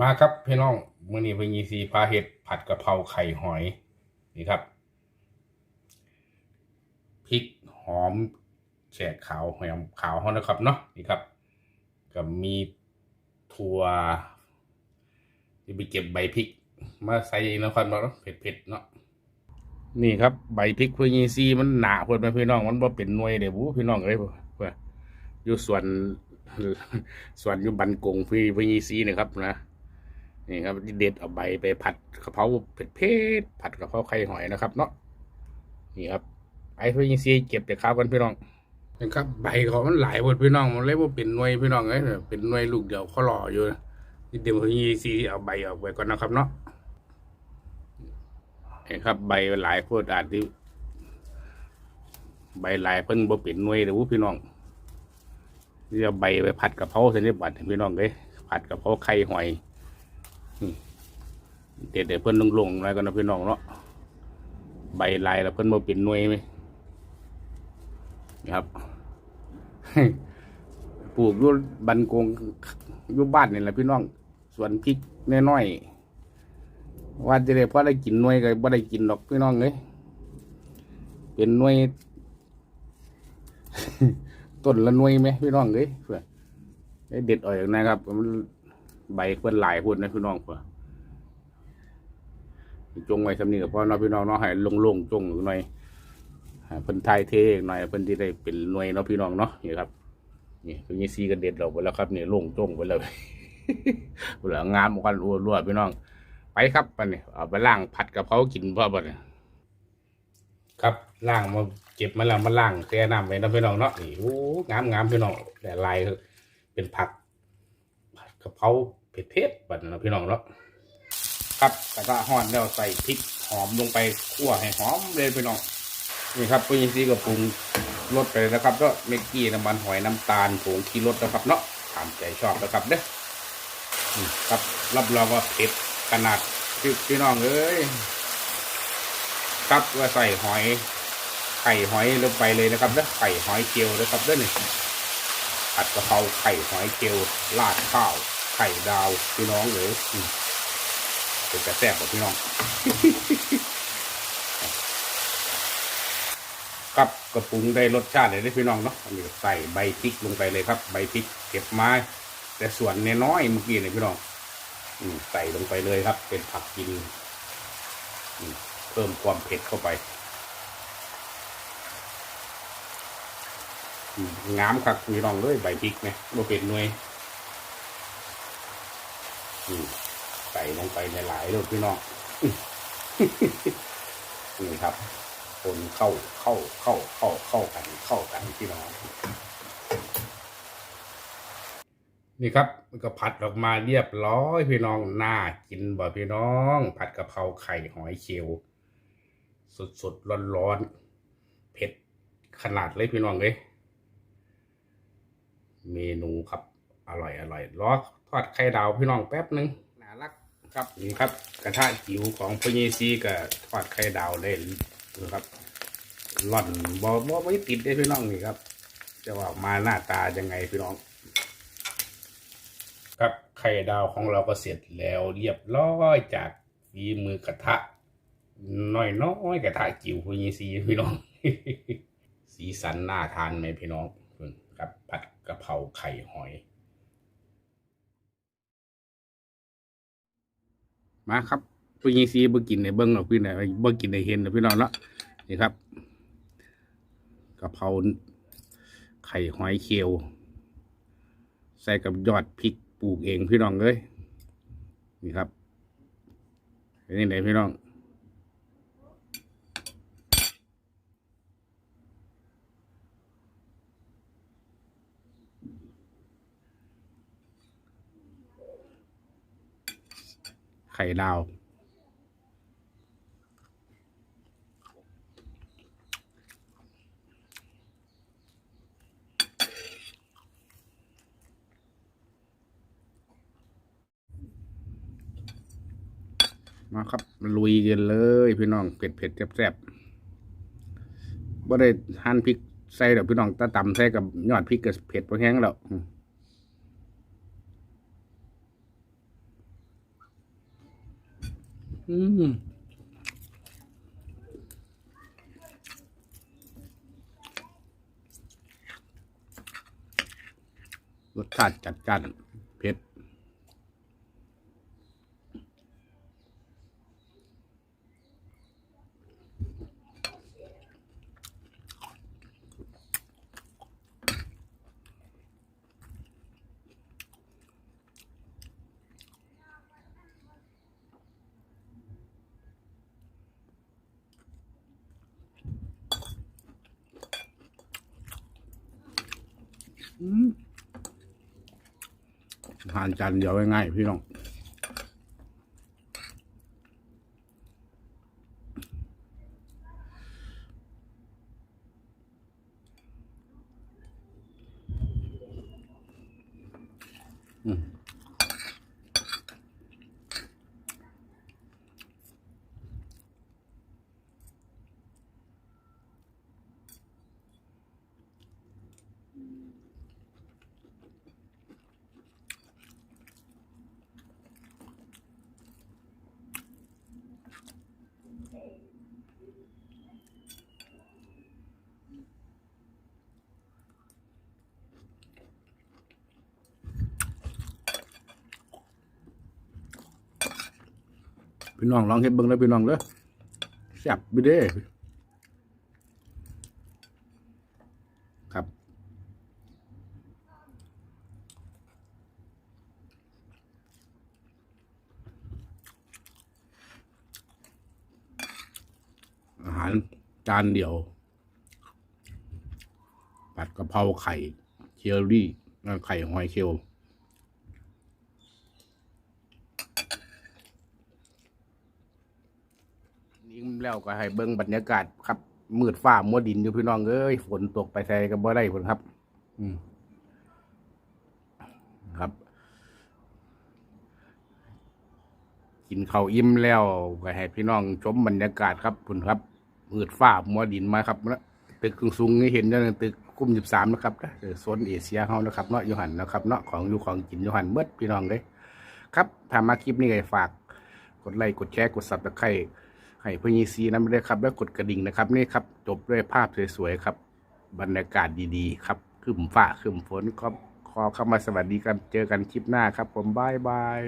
มาครับพี่น้องมื้อนี้เพิ่นยีซีพาเฮ็ดผัดกะเพราไข่หอยนี่ครับพริกหอมแฉกขาวหอมขาวเฮานะครับเนาะนี่ครับก็มีถั่วที่ไปเก็บใบพริก มาใส่นครับเนาะเผ็ดๆเนาะนี่ครับใบพริกเพิ่ยีซีมันหนาเพิ่นไปพี่น้องมันบ่เป็นหน่วยเด้บูพี่น้องเอ้ยเพิ่อยู่ส่วนส่วนอยู่บันกงพี่พิ่ยีซีนะครับนะ นี่ครับเด็ดเอาใบไปผัดกะเพราเผ็ดเผ็ดๆผัดกะเพราไข่หอยนะครับ เนาะนี่ครับไอ้พี่ยิงซีเก็บแต่ข้าวกันพี่น้องนะครับใบเขามันหลายหมดพี่น้องมันเลยว่าเป็นหน่วยพี่น้องเอ้ยเป็นหน่วยลูกเดียวเขาหล่ออยู่นี่เดี๋ยวพี่ยิงซีเอาใบออกไปก่อนนะครับเนาะนี่ครับ ใบหลายโพดอาจจะใบหลายเพิ่งบ่เป็นหน่วยเดี๋ยวพี่น้องนี่เอาใบไปผัดกะเพราเสร็จเรียบร้อยพี่น้องเลยผัดกะเพราไข่หอย เด็ดเดี๋ยวเพิ่อนลงลงอะไรกันนะพี่น้องเนาะใบลายแล้วเพิ่อนมาเป็นหน่วยไหมนะครับปลูกยู่บันกงยู่บ้านนี่แหละพี่น้องส่วนพริกน้อยๆว่าจะได้พอได้กินหน่วยก็บ่ได้กินหรอกพี่น้องเลยเป็นหน่วยต้นละหน่วยไหมพี่น้องเลยเพื่อได้เด็ดออกจากนะครับ ใบเพิ่นหลายพุ่นนะพี่น้องเพื่อ จงไว้สำนีกับพ่อน้องพี่น้องเนาะให้โล่งๆจงหน่อยเพิ่นไทยเทหน่อยเพิ่นที่ได้เป็นหน่วยเนาะพี่น้องเนาะนี่ครับนี่คือยี่ซีกันเด็ดเราไปแล้วครับนี่โล่งจงไปแล้วเหลืองามกันรัวๆพี่น้อง ไปครับไปนี่เอาไปล่างผัดกะเพรากินพ่อบ่เนี่ยครับล่างมาเก็บมาแล้วมาล่างแช่น้ำไว้นะพี่น้องเนาะนี่โอ้งามงามพี่น้องแต่ลายเป็นผักผัดกะเพราเผ็ดๆบัดนะพี่น้องเนาะ ครับกระทะห่อนแล้วใส่พริกหอมลงไปคั่วให้หอมเลยพี่น้องนี่ครับปุ้ยซีกับปรุงรสไปเลยนะครับก็เมกกี้น้ำมันหอยน้ำตาลผงขี้รสนะครับเนาะตามใจชอบนะครับเด้อครับรับรองว่าเผ็ดขนาดพี่พี่น้องเอ้ยครับว่าใส่หอย ไข่หอยลงไปเลยนะครับเด้อไข่หอยเจียวนะครับเด้อนี่ผัดกะเพราไข่หอยเจียวราดข้าว ไข่ดาวพี่น้องเอ้ย เป็นกระแสบของพี่น้อง ครับกระปรุงได้รสชาติเลยได้พี่น้องเนาะอันนี้ใส่ใบพริกลงไปเลยครับ ใบพริกเก็บมาแต่ส่วนน้อยเมื่อกี้เนี่ยพี่น้องอใส่ลงไปเลยครับ เป็นผักกินเพิ่มความเผ็ดเข้าไปงามครับพี่น้องเลยใบพริกไหมว่าเป็นหน่วยอืม ใส่ลงไปในหลายเลยพี่น้องนี่ครับ คนเข้าเข้าเข้าเข้าเข้ากันเข้ากันพี่น้องนี่ครับมันก็ผัดออกมาเรียบร้อยพี่น้องน่ากินบ่พี่น้อง ผัดกะเพราไข่หอยเชลล์สดสดร้อนร้อนๆเผ็ดขนาดเลยพี่น้องเลยเมนูครับ อร่อยอร่อยรอทอดไข่ดาวพี่น้องแป๊บหนึงน่ารัก ครับนี่ครับ กระทะจิ๋วของพญีซีกับทอดไข่ดาวได้นะครับร่อนบอบอไม่ติดได้พี่น้องนี่ครับ จะว่ามาหน้าตายังไงพี่น้อง ครับไข่ดาวของเราก็เสร็จแล้วเรียบร้อยจากฝีมือกระทะน้อยน้อยๆกระทะจิ๋วพญีซีพี่น้อง สีสันน่าทานไหมพี่น้องครับผัดกะเพราไข่หอย มาครับพี่ยิงซีบ่กินในเบิ้งหรอกพี่ไหนบ่กินในเห็นหรอกพี่น้องเนาะนี่ครับกะเพราไข่หอยเคียว ใส่กับยอดพริกปลูกเองพี่น้องเลยนี่ครับเป็นยังไงพี่น้อง ไข่ดาว มาครับมาลุยกันเลยพี่น้องเผ็ดเผ็ดแซ่บแซ่บบ่ได้หั่นพริกใส่ดอกพี่น้องตาตำใส่กับยอดพริกกับเผ็ดพอแห้งแล้วอืม อืมรสชาติจัดจ้านเผ็ด อืม ทานจานเดียวง่ายๆพี่น้องอืม พี่น้องลองเฮ็ดเบิ่งแล้วพี่น้องเด้อแซ่บบิเด้ครับ อาหารจานเดียว ผัดกะเพราไข่เชอรี่ไข่หอยเชลล์นี่ แล้วก็ให้เบิ่งบรรยากาศครับมืดฟ้ามัวดินอยู่พี่น้องเอ้ยฝนตกไปใส่ก็บ่ได้พุ่นครับ อืมครับ กินข้าวอิ่มแล้วก็ให้พี่น้องชมบรรยากาศครับพุ่นครับมืดฟ้ามัวดินมาครับนะตึกสูงๆนี่เห็นอยู่นั่นตึกกุ้มสิบสามนะครับนะเออโซนเอเชียเฮานะครับเนาะอยูหันนะครับเนาะของอยู่ของกินอยูหันเบิดพี่น้องเลยครับถ้ามาคลิปนี้ก็ฝาก กดไลค์กดแชร์กดซับตะไคร้ ให้พญีซีนั้นไปเลยครับ แล้วกดกระดิ่งนะครับนี่ครับ จบด้วยภาพสวยๆครับ บรรยากาศดีๆ ครับขึ้นฟ้าขึ้นฝนครับขอเข้ามาสวัสดีกันเจอกันคลิปหน้าครับ ผมบายบาย